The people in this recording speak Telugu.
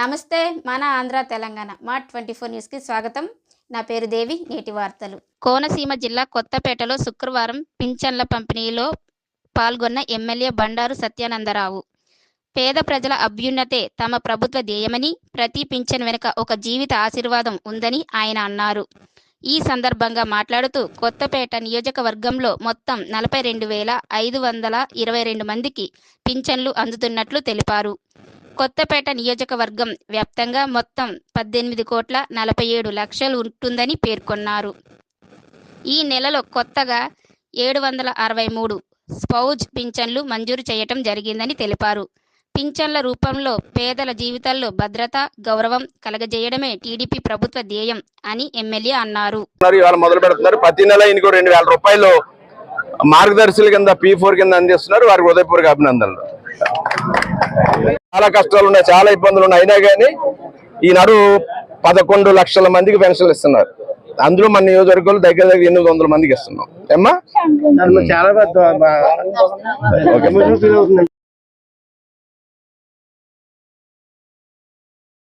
నమస్తే మన ఆంధ్ర తెలంగాణ మా ట్వంటీ ఫోర్ న్యూస్కి స్వాగతం. నా పేరు దేవి నేటి వార్తలు. కోనసీమ జిల్లా కొత్తపేటలో శుక్రవారం పింఛన్ల పంపిణీలో పాల్గొన్న ఎమ్మెల్యే బండారు సత్యానందరావు. పేద ప్రజల అభ్యున్నతే తమ ప్రభుత్వ ధ్యేయమని ప్రతి పింఛన్ వెనుక ఒక జీవిత ఆశీర్వాదం ఉందని ఆయన అన్నారు. ఈ సందర్భంగా మాట్లాడుతూ కొత్తపేట నియోజకవర్గంలో మొత్తం నలభై రెండు వేల ఐదు వందల ఇరవై రెండు మందికి పింఛన్లు అందుతున్నట్లు తెలిపారు. కొత్తపేట నియోజకవర్గం వ్యాప్తంగా మొత్తం పద్దెనిమిది కోట్ల నలభై ఏడు లక్షలు ఉంటుందని పేర్కొన్నారు. ఈ నెలలో కొత్తగా ఏడు వందల అరవై మూడు స్పౌజ్ పింఛన్లు మంజూరు చేయటం జరిగిందని తెలిపారు. పింఛన్ల రూపంలో పేదల జీవితాల్లో భద్రత గౌరవం కలగజేయడమే టీడీపీ ప్రభుత్వ ధ్యేయం అని ఎమ్మెల్యే అన్నారు. మొదలు పెడుతున్నారు. ప్రతి నెల ఇంకో రెండు వేల రూపాయలు మార్గదర్శుల కింద పీ ఫోర్ కింద అందిస్తున్నారు. వారికి ఉదయపూర్వక అభినందనలు. చాలా కష్టాలు ఉన్నాయి చాలా ఇబ్బందులు ఉన్నాయి. అయినా కానీ ఈనాడు పదకొండు లక్షల మందికి పెన్షన్లు ఇస్తున్నారు. అందులో మన నియోజకవర్గంలో దగ్గర దగ్గర ఎనిమిది వందల మందికి ఇస్తున్నాం. ఏమ్మా? చాలా